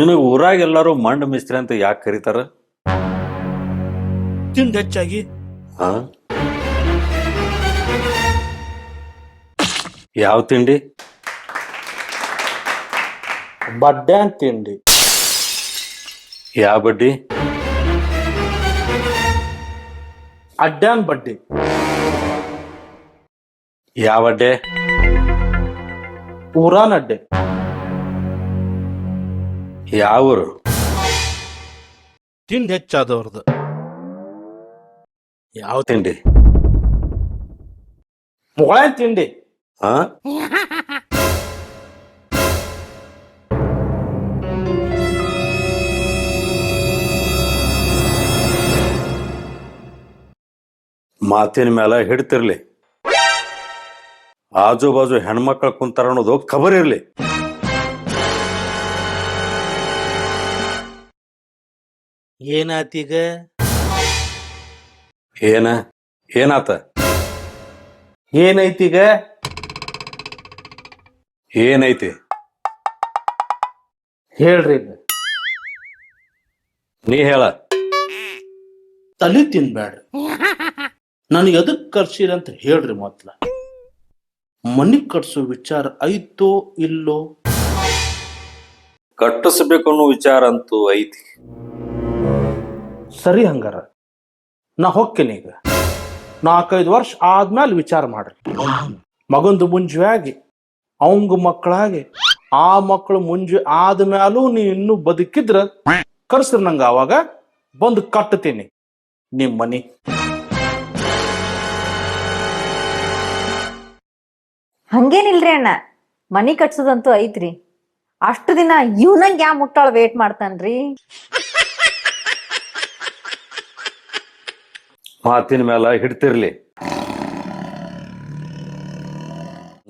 ನಿನಗೆ ಊರಾಗ ಎಲ್ಲಾರು ಮಂಡ್ ಮಿಸ್ತ್ರಿ ಅಂತ ಯಾಕೆ ಕರೀತಾರ? ತಿಂದು ಹೆಚ್ಚಾಗಿ. ಹಾ ಯಾವ ತಿಂಡಿ? ಬಡ್ಡೆ ಅಂತ ತಿಂಡಿ. ಯಾವ ಬಡ್ಡಿ? ಅಡ್ಡ್ಯಾನ್ ಬಡ್ಡಿ. ಯಾವ ಅಡ್ಡೆ? ಊರಾನ್ ಅಡ್ಡೆ. ಯಾವ ಊರು ತಿಂದು ಹೆಚ್ಚಾದವ್ರದ್ದು. ಯಾವ ತಿಂಡಿ? ಮೊಳೆ ತಿಂಡಿ. ಹಾ ಮಾತಿನ ಮೇಲೆ ಹಿಡ್ತಿರ್ಲಿ. ಆಜು ಬಾಜು ಹೆಣ್ಮಕ್ಳು ಕುಂತಾರ ಅನ್ನೋದು ಖಬರ್ ಇರ್ಲಿ. ಏನಾತೀಗ ಏನ? ಏನಾತ? ಏನೈತೀಗ ಏನೈತಿ? ಹೇಳ್ರಿ ಈಗ. ನೀ ಹೇಳ. ತಲಿ ತಿನ್ಬೇಡ್ರಿ ನನಗೆ ಎದಕ್ ಕರ್ಸಿರ ಅಂತ ಹೇಳ್ರಿ ಮೊದ್ಲ. ಮನಿ ಕಟ್ಸೋ ವಿಚಾರ ಐತೋ ಇಲ್ಲೋ? ಕಟ್ಟಿಸ್ಬೇಕು ಅನ್ನೋ ವಿಚಾರ ಅಂತೂ ಐತಿ. ಸರಿ ಹಂಗಾರ. ನಾ ಹೊಕ್ಕೇನಿ ಈಗ. ನಾಲ್ಕೈದು ವರ್ಷ ಆದ್ಮೇಲೆ ವಿಚಾರ ಮಾಡ್ರಿ. ಮಗಂದು ಮುಂಜೆ ಆಗಿ ಅವಂಗ ಮಕ್ಕಳಾಗಿ, ಆ ಮಕ್ಕಳು ಮುಂಜೆ ಆದ್ಮೇಲೂ ನೀ ಇನ್ನೂ ಬದುಕಿದ್ರ ಕರ್ಸ್ರಿ ನಂಗ ಅವಾಗ ಬಂದು ಕಟ್ಟತೀನಿ ನಿಮ್ಮ ಮನಿ. ಹಂಗೇನಿಲ್ರಿ ಅಣ್ಣ. ಮನಿ ಕಟ್ಸೋದಂತೂ ಐತ್ರಿ. ಅಷ್ಟು ದಿನ ಇವ್ನಂಗ್ ಯಾ ಮುಟ್ಟಾಳ ವೇಟ್ ಮಾಡ್ತಾನ್ರಿ? ಮಾತಿನ ಮೇಲೆ ಹಿಡ್ತಿರ್ಲಿ.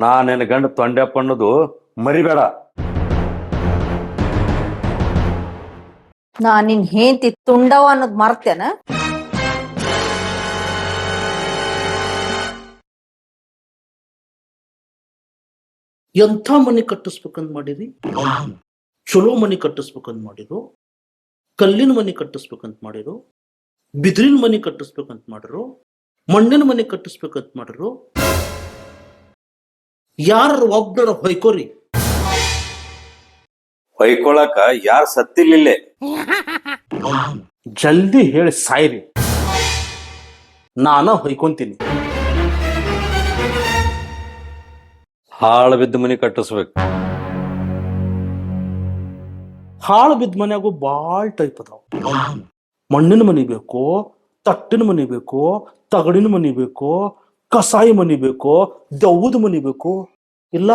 ನಾ ನಿನ್ನ ಗಂಡ ತೊಂಡೆಪ್ಪ ಅನ್ನೋದು ಮರಿಬೇಡ. ನಾ ನಿನ್ ಹೇಂತಿ ತುಂಡವ ಅನ್ನೋದ್ ಮರ್ತೇನ ಎಂಥ ಮನೆ ಕಟ್ಟಿಸ್ಬೇಕಂದ್ ಮಾಡಿರಿ ಚಲೋ ಮನೆ ಕಟ್ಟಿಸ್ಬೇಕಂದ್ ಮಾಡಿರು? ಕಲ್ಲಿನ ಮನೆ ಕಟ್ಟಿಸ್ಬೇಕಂತ ಮಾಡಿರು? ಬಿದಿರಿನ ಮನೆ ಕಟ್ಟಿಸ್ಬೇಕಂತ ಮಾಡ್ರು ಮಣ್ಣಿನ ಮನೆ ಕಟ್ಟಿಸ್ಬೇಕಂತ ಮಾಡ್ರು ಯಾರ ಒಬ್ಬರ ಹೊಯ್ಕೋರಿ? ಹೊಯ್ಕೊಳಕ ಯಾರು ಸತ್ತಿರ್ಲಿಲ್ಲ? ಜಲ್ದಿ ಹೇಳಿ ಸಾಯ್ರಿ. ನಾನ ಹೊಯ್ಕೊಂತೀನಿ. ಹಾಳು ಬಿದ್ದ ಮನೆ ಕಟ್ಟಿಸ್ಬೇಕು. ಹಾಳು ಬಿದ್ದ ಮನ್ಯಾಗು ಬಾಳ್ ಟೈಪ್ ಅದಾವ. ಮಣ್ಣಿನ ಮನಿ ಬೇಕೋ ತಟ್ಟಿನ ಮನಿ ಬೇಕೋ ತಗಡಿನ ಮನಿ ಬೇಕೋ ಕಸಾಯಿ ಮನಿ ಬೇಕೋ ದೌದ ಮನಿ ಬೇಕು ಇಲ್ಲ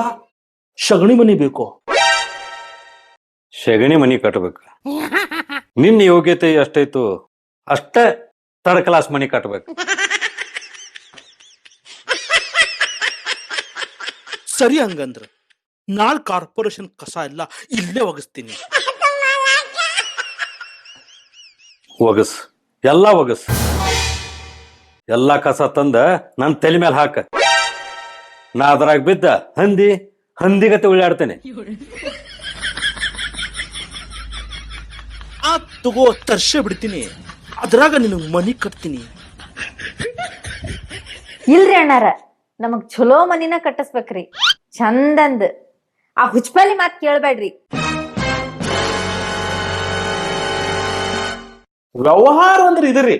ಶಗಣಿ ಮನಿ ಬೇಕೋ? ಶಗಣಿ ಮನಿ ಕಟ್ಟಬೇಕು ನಿನ್ನ ಯೋಗ್ಯತೆ ಎಷ್ಟೈತು ಅಷ್ಟೇ ತರ ಕ್ಲಾಸ್ ಮನಿ ಕಟ್ಟಬೇಕು ಸರಿ ಹಂಗಂದ್ರ ನಾಳೆ ಕಾರ್ಪೊರೇಷನ್ ಕಸ ಎಲ್ಲ ಇಲ್ಲೇ ಒಗಸ್ತೀನಿ. ಒಗಸ್. ಎಲ್ಲಾ ಒಗಸ್. ಎಲ್ಲಾ ಕಸ ತಂದ ನನ್ನ ತಲೆ ಮೇಲೆ ಹಾಕ. ನಾ ಅದ್ರಾಗ ಬಿದ್ದ ಹಂದಿ ಹಂದಿಗತೆ ಉಳ್ಳಾಡ್ತೇನೆ. ಆ ತಗೋ ತರ್ಷ ಬಿಡ್ತೀನಿ. ಅದ್ರಾಗ ನಿನ್ ಮನಿ ಕಟ್ತೀನಿ. ಇಲ್ರಿ ಅಣ್ಣಾರ ನಮಗ್ ಚಲೋ ಮನಿನ ಕಟ್ಟಿಸ್ಬೇಕ್ರಿ. ಚಂದಂದ್. ಆ ಹುಚ್ಚಪಲ್ಲಿ ಮಾತ್ ಕೇಳ್ಬೇಡ್ರಿ. ವ್ಯವಹಾರ ಅಂದ್ರೆ ಇದರಿ.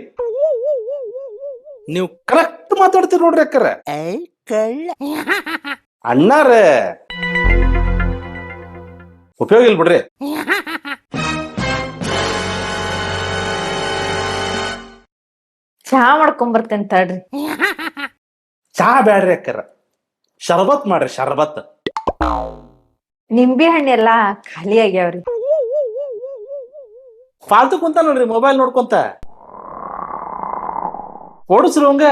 ನೀವು ಕರೆಕ್ಟ್ ಮಾತಾಡ್ತೀರಿ ನೋಡ್ರಿ ಅಕ್ಕರ. ಅಣ್ಣಾರ. ಉಪಯೋಗ ಇಲ್ಲ ಬಿಡ್ರಿ. ಚಹಾ ಮಾಡ್ಕೊಂಡ್ ಬರ್ತೇನೆ ತಡ್ರಿ. ಚಾ ಬ್ಯಾಡ್ರಿ ಅಕ್ಕರ. ಶರ್ಬತ್ ಮಾಡ್ರಿ ಶರ್ಬತ್. ನಿಂಬೆ ಹಣ್ಣೆಲ್ಲ ಖಾಲಿ ಆಗ್ಯಾವ್ರಿ ಫಾಲ್ತು ಕುಂತ ನೋಡ್ರಿ ಮೊಬೈಲ್ ನೋಡ್ಕೊಂತ. ಓಡಿಸ್ರು ಹಂಗ.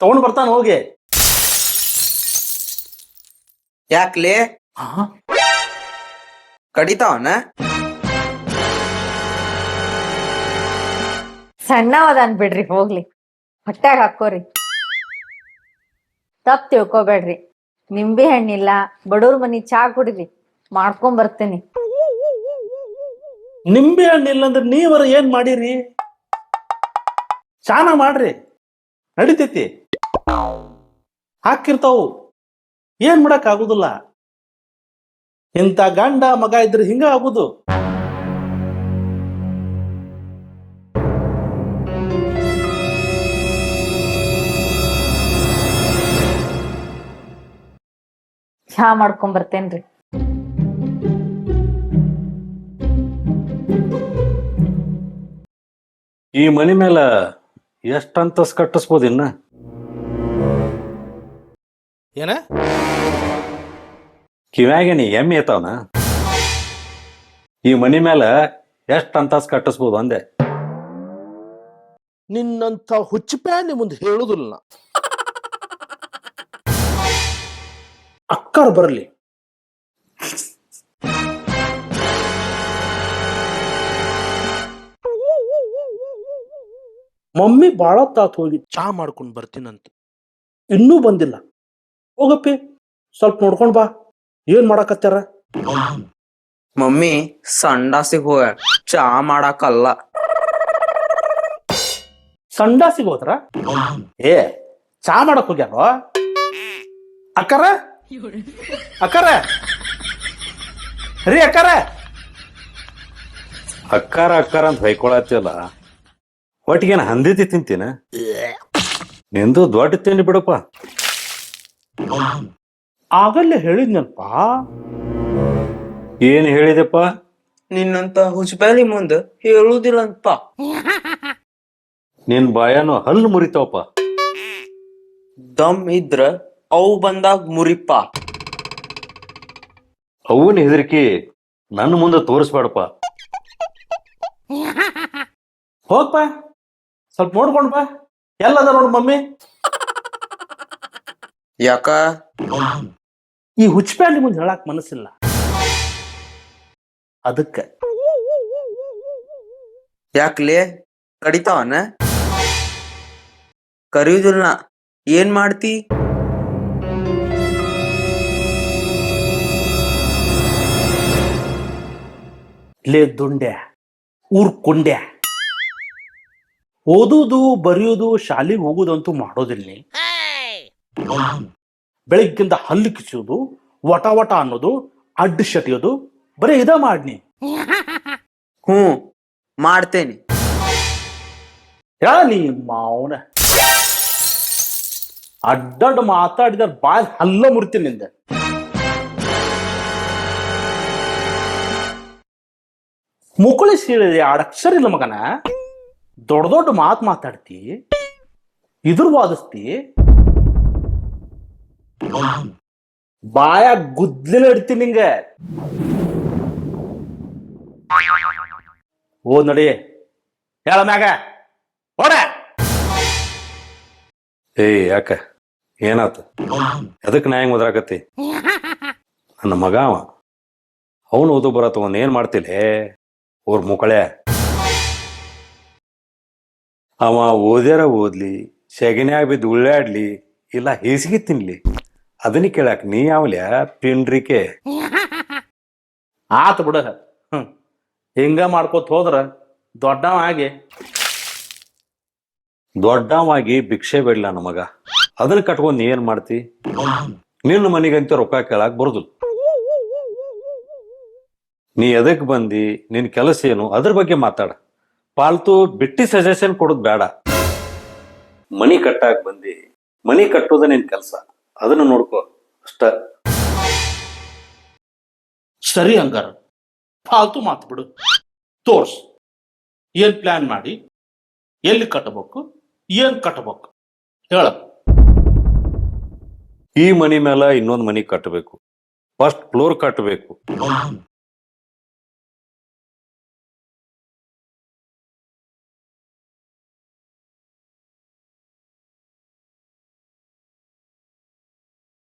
ತಗೊಂಡ್ ಬರ್ತಾನ ಹೋಗಿ. ಯಾಕ್ಲೆ? ಕಡಿತಾವನ? ಅದನ್ ಬಿಡ್ರಿ ಹೋಗ್ಲಿ. ಹೊಟ್ಯಾಗ ಹಾಕೋರಿ ತಪ್ಪು ತಿಳ್ಕೊಬೇಡ್ರಿ. ನಿಂಬೆ ಹಣ್ಣಿಲ್ಲ ಬಡವ್ರ ಮನಿ ಚಾ ಕುಡಿರಿ. ಮಾಡ್ಕೊಂಡ್ ಬರ್ತೇನಿ ನಿಂಬೆ ಹಣ್ಣು ಇಲ್ಲಂದ್ರೆ ನೀವರ ಏನ್ ಮಾಡಿರಿ? ಚಾನ ಮಾಡ್ರಿ. ನಡಿತೈತಿ. ಹಾಕಿರ್ತಾವು. ಏನ್ ಮಾಡಕ್ ಆಗುದಿಲ್ಲ. ಇಂಥ ಗಂಡ ಮಗ ಇದ್ರೆ ಹಿಂಗ ಆಗುದು. ಚಾ ಮಾಡ್ಕೊಂಡ್ ಬರ್ತೇನ್ರಿ. ಈ ಮನಿ ಮೇಲ ಎಷ್ಟ್ ಅಂತಸ್ ಕಟ್ಟಿಸ್ಬೋದು ಇನ್ನ? ಏನ? ಕಿವ್ಯಾಗೇನಿ ಎಮ್ಮೆ ಐತಾವನ? ಈ ಮನಿ ಮೇಲ ಎಷ್ಟ್ ಅಂತಸ್ ಕಟ್ಟಿಸ್ಬೋದು ಅಂದೆ. ನಿನ್ನಂತ ಹುಚ್ಚಪ್ಯಾನಿ ಮುಂದೆ ಹೇಳುದಿಲ್ಲ. ಅಕ್ಕರ್ ಬರ್ಲಿ. ಮಮ್ಮಿ ಬಾಳ ತಾತ್ ಹೋಗಿ ಚಾ ಮಾಡ್ಕೊಂಡ್ ಬರ್ತೀನಂತ. ಇನ್ನೂ ಬಂದಿಲ್ಲ. ಹೋಗಪ್ಪಿ ಸ್ವಲ್ಪ ನೋಡ್ಕೊಂಡ್ ಬಾ. ಏನ್ ಮಾಡಾಕತ್ತಾರ ಮಮ್ಮಿ ಸಂಡಾಸಿಗೆ ಹೋಗ ಚಾ ಮಾಡಾಕಲ್ಲ. ಸಂಡಾಸಿಗೆ ಹೋದ್ರ? ಏ ಚಾ ಮಾಡಕ್ ಹೋಗ್ಯಾರ? ಅಕ್ಕರ? ಅಕ್ಕರ? ರೀ ಅಕ್ಕರ? ಅಕ್ಕಾರ ಅಕ್ಕಾರ ಅಂತ ಹೊಯ್ಕೊಳತ್ತಿಲ್ಲ ಒಟ್ಟಿಗೇನ ಹಂದಿತಿ ತಿಂತೀನ? ನಿಂದು ದೊಡ್ಡ ತಿಂಡಿ ಬಿಡಪ್ಪ. ಆಗಲ್ಲೇ ಹೇಳಿದ್ನಲ್ಪ? ಏನ್ ಹೇಳಿದೆಪ್ಪ ನಿನ್ನಂತ ಹುಚ್ಚಬ್ಯಾಲಿ ಮುಂದ ಹೇಳುದಿಲ್ಲಂತ ನಿನ್ ಬಾಯನು ಹಲ್ಲು ಮುರಿತಾವಪ್ಪ. ದಮ್ ಇದ್ರ ಅವು ಬಂದಾಗ ಮುರಿಪ್ಪ ಅವನ್ ಹೆದರಿಕಿ ನನ್ನ ಮುಂದೆ ತೋರಿಸ್ಬೇಡಪ್ಪ. ಹೋಗ್ಪ. ಸ್ವಲ್ಪ ನೋಡ್ಕೊಂಡ್ ಬಾ. ಎಲ್ಲದ ನೋಡ್ ಮಮ್ಮಿ. ಯಾಕ? ಈ ಹುಚ್ಚಪ್ಯಾಲಿ ಮುಂದೆ ಹೇಳಕ್ ಮನಸ್ಸಿಲ್ಲ. ಅದಕ್ಕೆ. ಯಾಕ್ಲೆ? ಕಡಿತಾವನ? ಕರೆಯುದಿಲ್ಲ. ಏನ್ ಮಾಡ್ತಿ? ಲೇ ದುಂಡ್ಯ. ಊರ್ ಕುಂಡ್ಯ. ಓದುದು ಬರೆಯೋದು ಶಾಲೆಗೆ ಹೋಗುದಂತೂ ಮಾಡೋದಿಲ್ಲ ಬೆಳಗ್ಗಿಂದ ಹಲ್ಲು ಕಿಸಿಯೋದು ವಟ ವಟ ಅನ್ನೋದು ಅಡ್ಡ ಶಟಿಯೋದು ಬರೀ ಇದ ಮಾಡ್ನಿ ಹ್ಞೂ ಮಾಡ್ತೇನೆ. ಹೇಳ ನೀ ಮಾವನ? ಅಡ್ಡಡ್ ಮಾತಾಡಿದ ಬಾಯ್ ಹಲ್ಲ ಮುರಿತೀನಿ ನಿಂದ. ಮುಕುಳಿಸಿ ಹೇಳಿದೆ ಅಕ್ಷರ ಇಲ್ಲ ಮಗನ? ದೊಡ್ಡ ದೊಡ್ಡ ಮಾತು ಮಾತಾಡ್ತಿ, ಇದ್ರ ವಾದಿಸ್ತಿ. ಬಾಯ ಗುದ್ಲಿನ ಇಡ್ತೀನಿ ನಿಂಗ. ಓ ನಡಿ, ಹೇಳ ಮ್ಯಾಗ. ಓಡ. ಏಯ್ ಯಾಕ? ಏನಾತ? ಎದಕ್ ಹೆಂಗ್ ಮುದ್ರಾಕತಿ ನನ್ನ ಮಗ ಅವ. ಅವನು ಓದು ಬರತ್ತ ತಗೊಂಡ್ ಏನ್ ಮಾಡ್ತಿಲ್ಲ ಅವ್ರ ಮುಕಳೆ ಅವ ಓದ್ಯಾರ ಓದ್ಲಿ ಸೆಗಣ್ಯಾಗ ಬಿದ್ದು ಉಳ್ಳಾಡ್ಲಿ ಇಲ್ಲ ಹೇಸಿಗೆ ತಿನ್ಲಿ. ಅದನ್ನ ಕೇಳಾಕ ನೀ ಯಾವಲ್ಯ ಪಿಂಡ್ರಿಕೆ? ಆತ ಬಿಡ. ಹ್ಮ್. ಹಿಂಗ ಮಾಡ್ಕೋತ ಹೋದ್ರ ದೊಡ್ಡವ ಆಗಿ. ದೊಡ್ಡವಾಗಿ ಭಿಕ್ಷೆ ಬೇಡಲ ನಮಗ ಅದನ್ನ ಕಟ್ಕೊಂಡ್ ನೀ ಏನ್ ಮಾಡ್ತಿ? ನಿನ್ನ ಮನೆಗಂತ ರೊಕ್ಕ ಕೇಳಾಕ್ ಬರುದಿಲ್ಲ. ನೀ ಎದಕ್ ಬಂದಿ? ನಿನ್ ಕೆಲಸ ಏನು? ಅದ್ರ ಬಗ್ಗೆ ಮಾತಾಡ. ಪಾಲ್ತು ಬಿಟ್ಟಿ ಸಜೆಷನ್ ಕೊಡೋದ್ ಬೇಡ. ಮನಿ ಕಟ್ಟಾಕ್ ಬಂದಿ ಮನಿ ಕಟ್ಟೋದ ನಿನ್ ಕೆಲಸ. ಅದನ್ನ ನೋಡ್ಕೋ ಅಷ್ಟ. ಸರಿ ಹಂಗಾರ ಫಾಲ್ತು ಮಾತು ಬಿಡು. ತೋರ್ಸ್ ಏನ್ ಪ್ಲಾನ್ ಮಾಡಿ ಎಲ್ಲಿ ಕಟ್ಟಬೇಕು ಏನ್ ಕಟ್ಟಬೇಕು ಹೇಳ. ಈ ಮನಿ ಮೇಲೆ ಇನ್ನೊಂದು ಮನಿ ಕಟ್ಟಬೇಕು ಫಸ್ಟ್ ಫ್ಲೋರ್ ಕಟ್ಟಬೇಕು